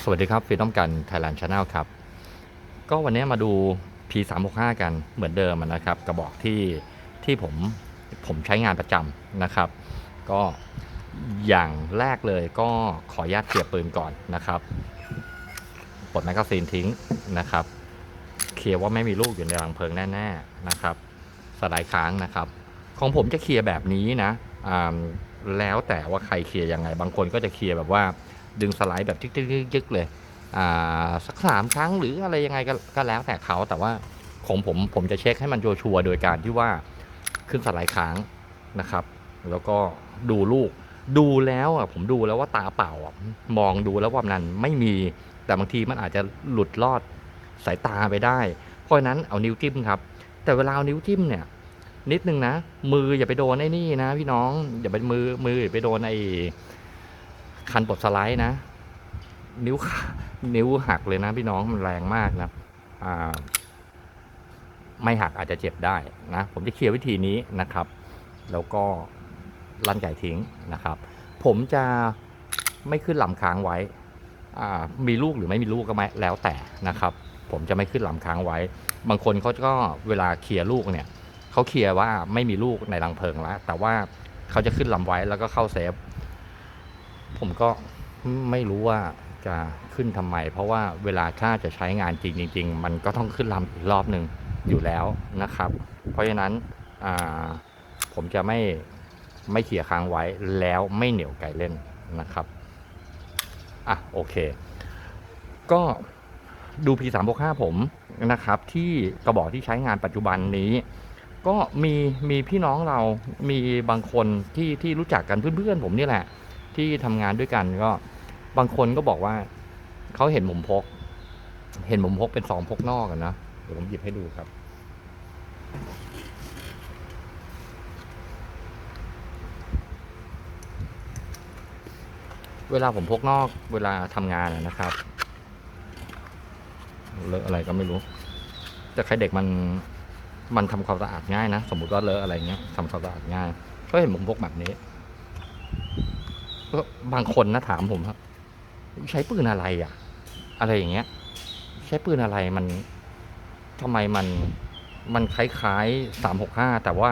สวัสดีครับฟีน้อมกัน Thailand Channel ครับ ก็วันนี้มาดู P365 กันเหมือนเดิมนะครับ กระบอกที่ที่ผมผมใช้งานประจำนะครับ ก็อย่างแรกเลยก็ขออนุญาตเคลียร์ปืนก่อนนะครับปลดแมกกาซีนทิ้งนะครับ เคลียร์ว่าไม่มีลูกอยู่ในรังเพลิงแน่ๆนะครับสไลด์ค้างนะครับ ของผมจะเคลียร์แบบนี้นะอ่าแล้วแต่ว่าใครเคลียร์ยังไง บางคนก็จะเคลียร์แบบว่า ดึงสไลด์แบบยึกๆเลยอ่าสักสามครั้งหรืออะไรยังไงก็ก็แล้วแต่เขาแต่ว่าของผมผมจะเช็คให้มันชัวร์โดยการที่ว่าขึ้นสไลด์ค้างนะครับ แล้วก็ดูลูกดูแล้วอะผมดูแล้วว่าตาเปล่าอะมองดูแล้วว่ามันไม่มีแต่บางทีมันอาจจะหลุดลอดสายตาไปได้ เพราะฉะนั้นเอานิ้วจิ้มครับ แต่เวลาเอานิ้วจิ้มเนี่ย นิดนึงนะ มืออย่าไปโดนไอ้นี่นะ พี่น้องอย่าไปมือมืออย่าไปโดนไอ้ คันปลดสไลด์นะ นิ้วนิ้วหักเลยนะพี่น้องมันแรงมากนะอ่าไม่หักอาจจะเจ็บได้นะ ผมจะเคลียร์วิธีนี้นะครับ แล้วก็ลั่นไก่ทิ้งนะครับ ผมจะไม่ขึ้นลำค้างไว้ มีลูกหรือไม่มีลูกก็ไม่แล้วแต่นะครับ ผมจะไม่ขึ้นลำค้างไว้ บางคนเขาก็เวลาเคลียร์ลูกเนี่ยเขาเคลียร์ว่าไม่มีลูกในรังเพลิงแล้ว แต่ว่าเขาจะขึ้นลำไว้แล้วก็เข้าเซฟ ผมก็ไม่รู้ว่าจะขึ้นทำไม เพราะว่าเวลาถ้าจะใช้งานจริงจริงมันก็ต้องขึ้นลำอีกรอบหนึ่งอยู่แล้วนะครับ เพราะฉะนั้นผมจะไม่ไม่เขี่ยค้างไว้แล้วไม่เหนียวไก่เล่นนะครับอะโอเค ก็ดู P365 ผมนะครับ ที่กระบอกที่ใช้งานปัจจุบันนี้ ก็มีมีพี่น้องเรามีบางคนที่ที่รู้จักกันเพื่อนๆผมนี่แหละ ที่ทำงานด้วยกันก็บางคนก็บอกว่าเขาเห็นผมพก เห็นผมพกเป็นสองพกนอกกันนะเดี๋ยวผมหยิบให้ดูครับ เวลาผมพกนอกเวลาทำงานนะครับเลอะอะไรก็ไม่รู้ แต่ใครเด็กมันมันทำความสะอาดง่ายนะ สมมุติว่าเลอะอะไรเงี้ยทำความสะอาดง่าย ก็เห็นผมพกแบบนี้ ก็บางคนนะถามผมครับ ใช้ปืนอะไรอะ อะไรอย่างเงี้ย ใช้ปืนอะไรมันทำไมมันมันคล้ายๆสามหกห้าแต่ว่า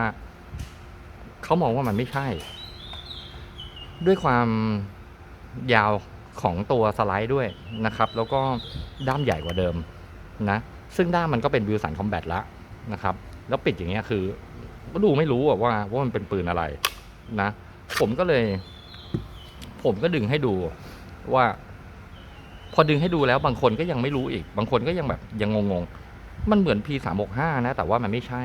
เขามองว่ามันไม่ใช่ ด้วยความยาวของตัวสไลด์ด้วยนะครับ แล้วก็ด้ามใหญ่กว่าเดิมนะ ซึ่งด้ามมันก็เป็นวิวสันคอมแบทละนะครับ แล้วปิดอย่างเงี้ยคือก็ดูไม่รู้ว่าว่ามันเป็นปืนอะไรนะ ผมก็เลย ผมก็ดึงให้ดูว่า พอดึงให้ดูแล้วบางคนก็ยังไม่รู้อีก บางคนก็ยังแบบยังงงๆ มันเหมือน P 3 6 5นะ แต่ว่ามันไม่ใช่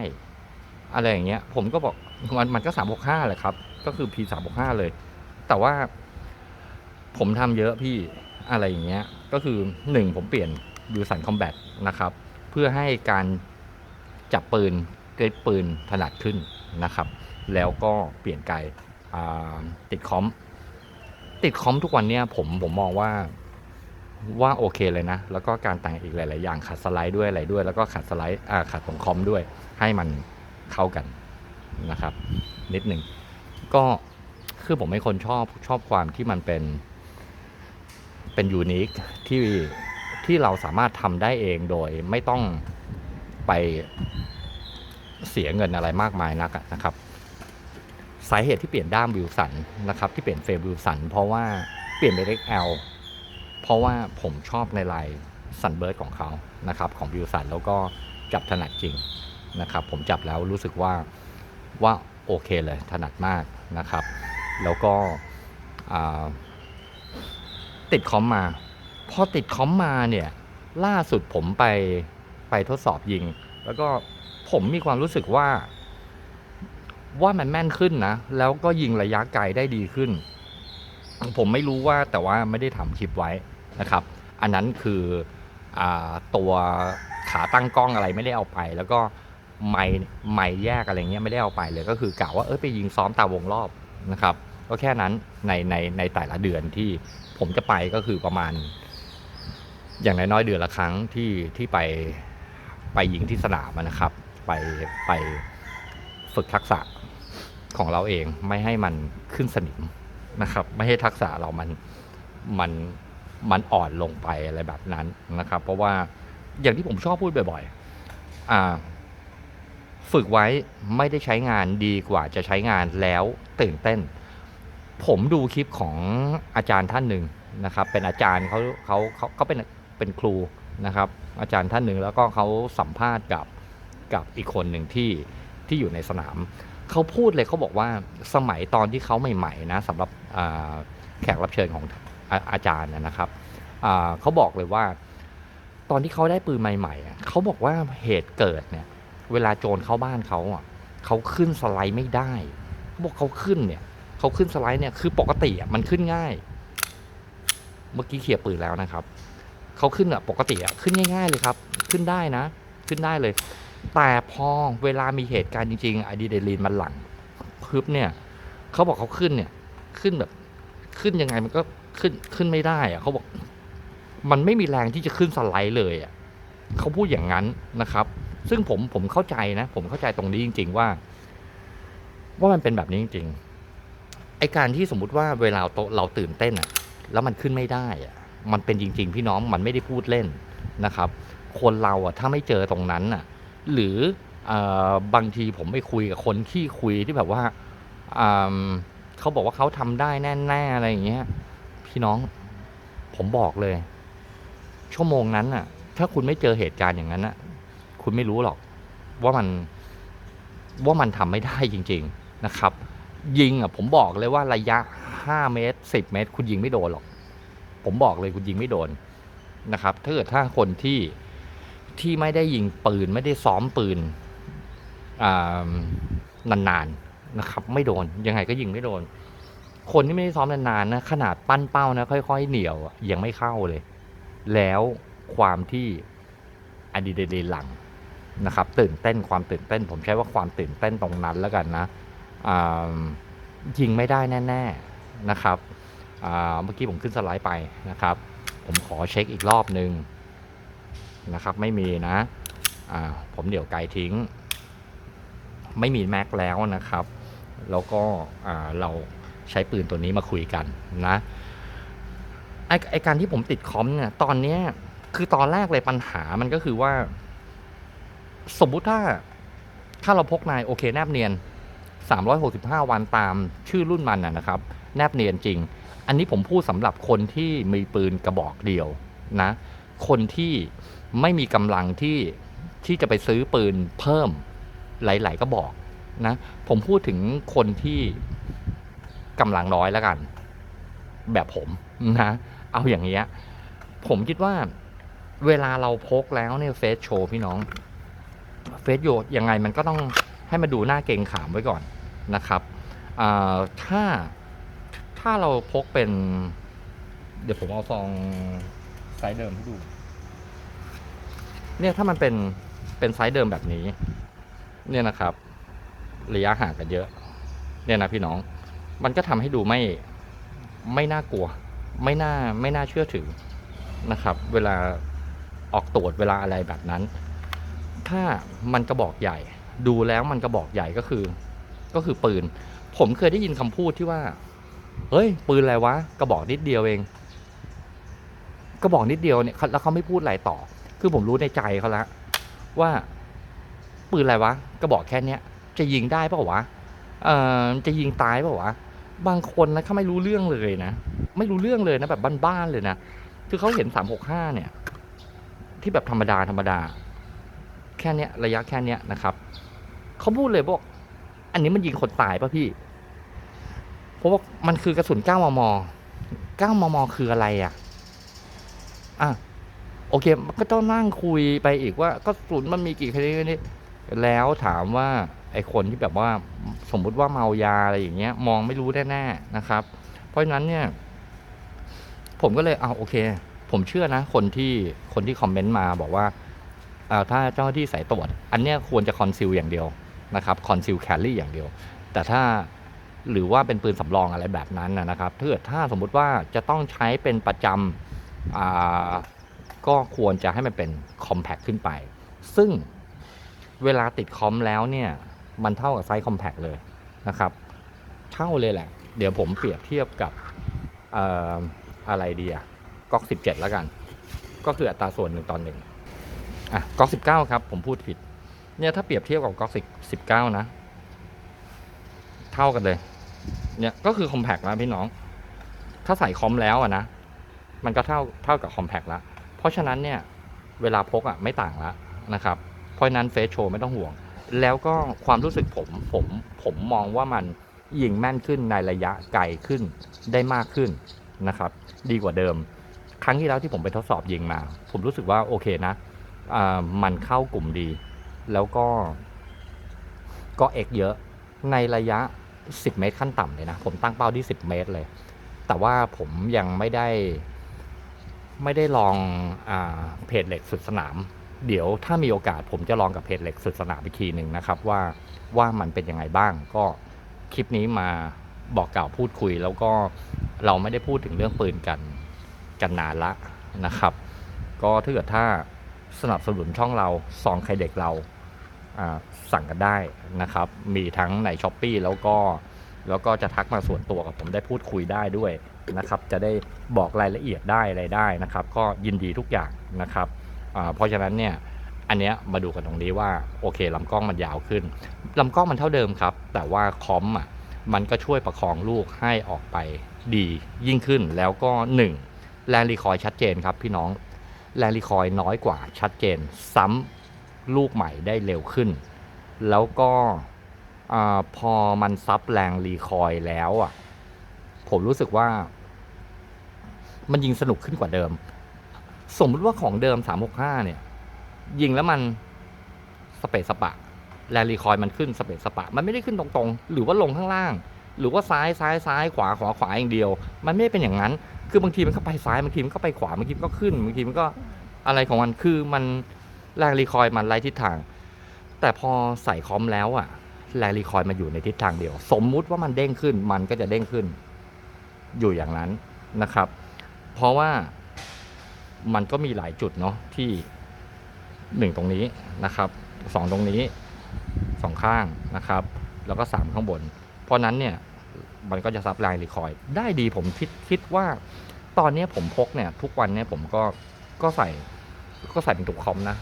อะไรอย่างเงี้ย ผมก็บอกมันมันก็3 6 5แหละครับ ก็คือ P 3 6 5เลย แต่ว่า ผมทำเยอะพี่อะไรอย่างเงี้ย ก็คือหนึ่งผมเปลี่ยนวิวสันคอมแบทนะครับ เพื่อให้การจับปืนเกรดปืนถนัดขึ้นนะครับ แล้วก็เปลี่ยนไกอ่าติดคอม ติดคอมทุกวันเนี้ยผมผมมองว่าว่าโอเคเลยนะ แล้วก็การแต่งอีกหลาย ๆ อย่างขัดสไลด์ด้วยอะไรด้วย แล้วก็ขัดสไลด์อ่าขัดตรงคอมด้วย ให้มันเข้ากันนะครับ นิดหนึ่งก็คือผมเป็นคนชอบชอบความที่มันเป็น เป็นยูนิคที่ที่เราสามารถทำได้เองโดยไม่ต้องไปเสียเงินอะไรมากมายนักนะครับ สาเหตุที่เปลี่ยนด้ามวิวสันนะครับที่เปลี่ยนเฟรมวิวสันเพราะว่าเปลี่ยนเป็น XL เพราะว่าผมชอบในลายซันเบิร์ดของเขานะครับของวิวสันแล้วก็จับถนัดจริงนะครับผมจับแล้วรู้สึกว่าว่าโอเคเลยถนัดมากนะครับ แล้วก็ติดคอมมา พอติดคอมมาเนี่ยล่าสุดผมไปไปทดสอบยิง แล้วก็ผมมีความรู้สึกว่า ว่ามันแม่นขึ้นนะ แล้วก็ยิงระยะไกลได้ดีขึ้น ผมไม่รู้ว่าแต่ว่าไม่ได้ทำคลิปไว้นะครับ อันนั้นคืออตัวขาตั้งกล้องอะไรไม่ได้เอาไป แล้วก็ไม้ไม้แยกอะไรเงี้ยไม่ได้เอาไปเลยก็คือกะว่าเออไปยิงซ้อมตาวงรอบนะครับก็แค่นั้นในในในแต่ละเดือนที่ผมจะไปก็คือประมาณ อย่างน้อยๆเดือนละครั้งที่ที่ไปไปยิงที่สนามนะครับ ไปไปฝึกทักษะ ของเราเองไม่ให้มันขึ้นสนิมนะครับ ไม่ให้ทักษะเรามันมันมันอ่อนลงไปอะไรแบบนั้นนะครับ เพราะว่าอย่างที่ผมชอบพูดบ่อยๆอ่าฝึกไว้ไม่ได้ใช้งานดีกว่าจะใช้งานแล้วตื่นเต้น ผมดูคลิปของอาจารย์ท่านหนึ่งนะครับ เป็นอาจารย์เขาเขาเขาเขาเป็นเป็นครูนะครับ อาจารย์ท่านหนึ่งแล้วก็เขาสัมภาษณ์กับกับอีกคนหนึ่งที่ที่อยู่ในสนาม เขาพูดเลยเขาบอกว่าสมัยตอนที่เขาใหม่ๆนะสำหรับแขกรับเชิญของอาอาจารย์นะครับเขาบอกเลยว่า ตอนที่เขาได้ปืนใหม่ๆเขาบอกว่าเหตุเกิดเนี่ย เวลาโจรเข้าบ้านเขาเขาขึ้นสไลด์ไม่ได้เขาบอกเขาขึ้นเนี่ยเขาขึ้นสไลด์เนี่ยคือปกติมันขึ้นง่าย เมื่อกี้เคลียปืนแล้วนะครับเขาขึ้นอะปกติอะขึ้นง่าย ๆ เลยครับ ขึ้นได้นะ ขึ้นได้เลย แต่พอเวลามีเหตุการณ์จริงๆอะดรีนาลีนมันหลั่งพึบเนี่ยเขาบอกเขาขึ้นเนี่ยขึ้นแบบขึ้นยังไงมันก็ขึ้นขึ้นไม่ได้อะเขาบอก มันไม่มีแรงที่จะขึ้นสไลด์เลยอะเขาพูดอย่างนั้นนะครับ ซึ่งผมผมเข้าใจนะ ผมเข้าใจตรงนี้จริง ๆ ว่า ว่ามันเป็นแบบนี้จริงๆไอการที่สมมุติว่าเวลาเราเราตื่นเต้นอะแล้วมันขึ้นไม่ได้อะมันเป็นจริง ๆ พี่น้องมันไม่ได้พูดเล่นนะครับ คนเราอะถ้าไม่เจอตรงนั้นอะ หรืออบางทีผมไปคุยกับคนที่คุยที่แบบว่าเขาบอกว่าเขาทำได้แน่ๆอะไรอย่างเงี้ย พี่น้องผมบอกเลย ชั่วโมงนั้นน่ะ ถ้าคุณไม่เจอเหตุการณ์อย่างนั้นน่ะ คุณไม่รู้หรอก ว่ามันว่ามันทำไม่ได้จริง ๆนะครับ ยิงอะ ผมบอกเลยว่าระยะห้าเมตรสิบเมตร คุณยิงไม่โดนหรอก ผมบอกเลยคุณยิงไม่โดนนะครับ ถ้าเกิดถ้าคนที่ ที่ไม่ได้ยิงปืน ไม่ได้ซ้อมปืนอ่านานๆนะครับ ไม่โดนยังไงก็ยิงไม่โดน คนที่ไม่ได้ซ้อมนานๆนะขนาดปั้นเป้านะค่อย ๆ เหนียวยังไม่เข้าเลย แล้วความที่อะดรีนาลีนหลังนะครับ ตื่นเต้นความตื่นเต้น ผมใช้ว่าความตื่นเต้นตรงนั้นแล้วกันนะยิงไม่ได้แน่ ๆนะครับเมื่อกี้ผมขึ้นสไลด์ไปนะครับ ผมขอเช็คอีกรอบหนึ่ง นะครับ ไม่มีนะอ่าผมเดี๋ยวไกลทิ้ง ไม่มีแม็กแล้วนะครับ แล้วก็อ่าเราใช้ปืนตัวนี้มาคุยกันนะไอไอการที่ผมติดคอมเนี่ยตอนเนี้ยคือตอนแรกเลยปัญหามันก็คือว่า สมมุติถ้าถ้าเราพกนายโอเคแนบเนียน 365 วันตามชื่อรุ่นมันนะนะครับ แนบเนียนจริง อันนี้ผมพูดสำหรับคนที่มีปืนกระบอกเดียวนะ คนที่ไม่มีกำลังที่ที่จะไปซื้อปืนเพิ่มหลาย ๆ ก็บอกนะ ผมพูดถึงคนที่กำลังน้อยแล้วกัน แบบผมนะ เอาอย่างเงี้ย ผมคิดว่าเวลาเราพกแล้วเนี่ยเฟซโชว์พี่น้องเฟซโยยังไงมันก็ต้องให้มาดูหน้าเกงขามไว้ก่อนนะครับถ้าถ้าเราพกเป็น เดี๋ยวผมเอาซอง ไซส์เดิมให้ดู เนี่ยถ้ามันเป็นเป็นไซส์เดิมแบบนี้ เนี่ยนะครับ ระยะห่างกันเยอะ เนี่ยนะพี่น้อง มันก็ทำให้ดูไม่ไม่น่ากลัว ไม่น่าไม่น่าเชื่อถือนะครับ เวลาออกตรวจเวลาอะไรแบบนั้น ถ้ามันกระบอกใหญ่ ดูแล้วมันกระบอกใหญ่ก็คือ ก็คือปืน ผมเคยได้ยินคำพูดที่ว่า เฮ้ย ปืนอะไรวะ กระบอกนิดเดียวเอง กระบอกนิดเดียวเนี่ยแล้วเขาไม่พูดอะไรต่อ คือผมรู้ในใจเขาแล้วว่าปืนอะไรวะกระบอกแค่เนี้ยจะยิงได้เปล่าวะเอ่อจะยิงตายเปล่าวะบางคนนะเขาไม่รู้เรื่องเลยนะ ไม่รู้เรื่องเลยนะแบบบ้านๆเลยนะคือเขาเห็นสามหกห้าเนี่ย ที่แบบธรรมดาธรรมดา แค่เนี้ยระยะแค่เนี้ยนะครับเขาพูดเลยบอก อันนี้มันยิงคนตายป่ะพี่เพราะว่ามันคือกระสุน9มม9มมคืออะไรอะ อะโอเคก็ต้องนั่งคุยไปอีกว่ากระสุนมันมีกี่ชนิดนี่แล้วถามว่าไอคนที่แบบว่าสมมุติว่าเมายาอะไรอย่างเงี้ย มองไม่รู้แน่ๆนะครับ เพราะฉะนั้นเนี่ย ผมก็เลยเอาโอเค ผมเชื่อนะ คนที่คนที่คอมเมนต์มาบอกว่าอ่าถ้าเจ้าหน้าที่สายตรวจ อันเนี้ยควรจะคอนซิลอย่างเดียวนะครับคอนซิลแคลรี่อย่างเดียว แต่ถ้าหรือว่าเป็นปืนสำรองอะไรแบบนั้นนะครับถ้าถ้าสมมุติว่าจะต้องใช้เป็นประจำอ่า ก็ควรจะให้มันเป็นคอมแพคขึ้นไป ซึ่งเวลาติดคอมแล้วเนี่ย มันเท่ากับไซส์คอมแพคเลยนะครับ เท่าเลยแหละ เดี๋ยวผมเปรียบเทียบกับออะไรดีอะก๊อกสิบเจ็ดแล้วกัน ก็คืออัตราส่วนหนึ่งต่อหนึ่งอะก๊อกสิบเก้าครับ ผมพูดผิด เนี่ยถ้าเปรียบเทียบกับก๊อกสิบเก้านะ เท่ากันเลย เนี่ยก็คือคอมแพกแล้วพี่น้อง ถ้าใส่คอมแล้วอะนะ มันก็เท่าเท่ากับคอมแพกแล้วเพราะฉะนั้นเนี่ยเวลาพกอะไม่ต่างแล้วนะครับ เพราะนั้นเฟสโชว์ไม่ต้องห่วง แล้วก็ความรู้สึกผมผมผมมองว่ามันยิงแม่นขึ้นในระยะไกลขึ้นได้มากขึ้นนะครับ ดีกว่าเดิม ครั้งที่แล้วที่ผมไปทดสอบยิงมา ผมรู้สึกว่าโอเคนะอ่ามันเข้ากลุ่มดี แล้วก็ ก็เอกเยอะในระยะ 10 เมตรขั้นต่ำเลยนะ ผมตั้งเป้าที่ 10 เมตรเลย แต่ว่าผมยังไม่ได้ ไม่ได้ลองอเพจเหล็กสุดสนาม เดี๋ยวถ้ามีโอกาสผมจะลองกับเพจเหล็กสุดสนามอีกทีหนึ่งนะครับ ว่าว่ามันเป็นยังไงบ้าง ก็คลิปนี้มาบอกกล่าวพูดคุย แล้วก็เราไม่ได้พูดถึงเรื่องปืนกันกันนานละนะครับ ก็ถ้าเกิดถ้าสนับสนุนช่องเราซองใครเด็กเราสั่งกันได้นะครับ มีทั้งในช้อปปีแล้วก็แล้วก็จะทักมาส่วนตัวกับผมได้พูดคุยได้ด้วย นะครับ จะได้บอกรายละเอียดได้อะไรได้นะครับ ก็ยินดีทุกอย่างนะครับเพราะฉะนั้นเนี่ยอันเนี้ยมาดูกันตรงนี้ว่าโอเคลำกล้องมันยาวขึ้นลำกล้องมันเท่าเดิมครับ แต่ว่าคอมอะมันก็ช่วยประคองลูกให้ออกไปดียิ่งขึ้นแล้วก็หนึ่งแรงรีคอยชัดเจนครับพี่น้องแรงรีคอยน้อยกว่าชัดเจน ซ้ำลูกใหม่ได้เร็วขึ้น แล้วก็อพอมันซับแรงรีคอยแล้วอะ ผมรู้สึกว่า มันยิงสนุกขึ้นกว่าเดิม สมมติว่าของเดิม 365 เนี่ย ยิงแล้วมันสเปซสปะแรงรีคอยล์มันขึ้นสเปซสปะ มันไม่ได้ขึ้นตรงๆ หรือว่าลงข้างล่าง หรือว่าซ้ายซ้ายซ้ายขวาขวาขวาอย่างเดียว มันไม่ได้เป็นอย่างนั้น คือบางทีมันก็ไปซ้ายบางทีมันก็ไปขวาบางทีมันก็ขึ้นบางทีมันก็อะไรของมันคือมันแรงรีคอยล์มันไล่ทิศทาง แต่พอใส่คอมแล้วอะแรงรีคอยล์มันอยู่ในทิศทางเดียว สมมุติว่ามันเด้งขึ้นมันก็จะเด้งขึ้น อยู่อย่างนั้นนะครับ เพราะว่ามันก็มีหลายจุดเนาะที่หนึ่งตรงนี้นะครับสองตรงนี้สองข้างนะครับ แล้วก็สามข้างบน เพราะนั้นเนี่ยมันก็จะซับแรงรีคอยได้ดีผมคิดคิดว่าตอนนี้ผมพกเนี่ยทุกวันเนี่ยผมก็ก็ใส่ก็ใส่เป็นตัวคอมนะ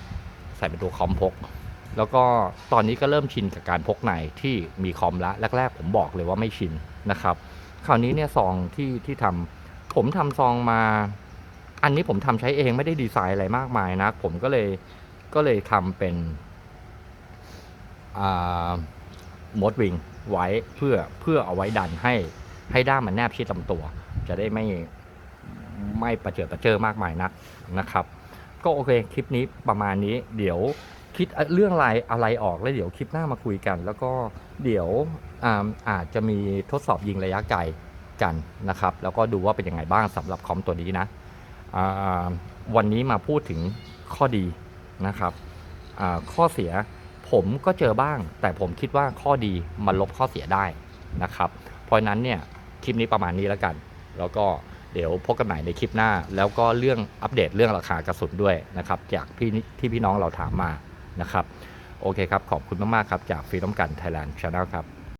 ใส่เป็นตัวคอมพก แล้วก็ตอนนี้ก็เริ่มชินกับการพกในที่มีคอมละแรก ๆ ผมบอกเลยว่าไม่ชินนะครับ คราวนี้เนี่ยซองที่ที่ทำผมทำซองมา อันนี้ผมทำใช้เองไม่ได้ดีไซน์อะไรมากมายนะผมก็เลยก็เลยทำเป็นอ่ามดวิงไว้เพื่อเพื่อเอาไว้ดันให้ให้ด้ามมันแนบชิดลำตัว จะได้ไม่ไม่ประเจิดประเจอมากมายนักนะครับ ก็โอเคคลิปนี้ประมาณนี้ เดี๋ยวคิดเรื่องอะไรอะไรออกแล้วเดี๋ยวคลิปหน้ามาคุยกัน แล้วก็เดี๋ยว อาจจะมีทดสอบยิงระยะไกลกันนะครับ แล้วก็ดูว่าเป็นยังไงบ้างสำหรับคอมตัวนี้นะวันนี้มาพูดถึงข้อดีนะครับข้อเสียผมก็เจอบ้าง แต่ผมคิดว่าข้อดีมันลบข้อเสียได้นะครับ เพราะฉะนั้นเนี่ยคลิปนี้ประมาณนี้แล้วกัน แล้วก็เดี๋ยวพบกันใหม่ในคลิปหน้า แล้วก็เรื่องอัปเดตเรื่องราคากระสุนด้วยนะครับ จากพี่ที่พี่น้องเราถามมานะครับ โอเคครับ ขอบคุณมาก ๆ ครับ จากฟรีดอมกันไทยแลนด์ชาแนลครับ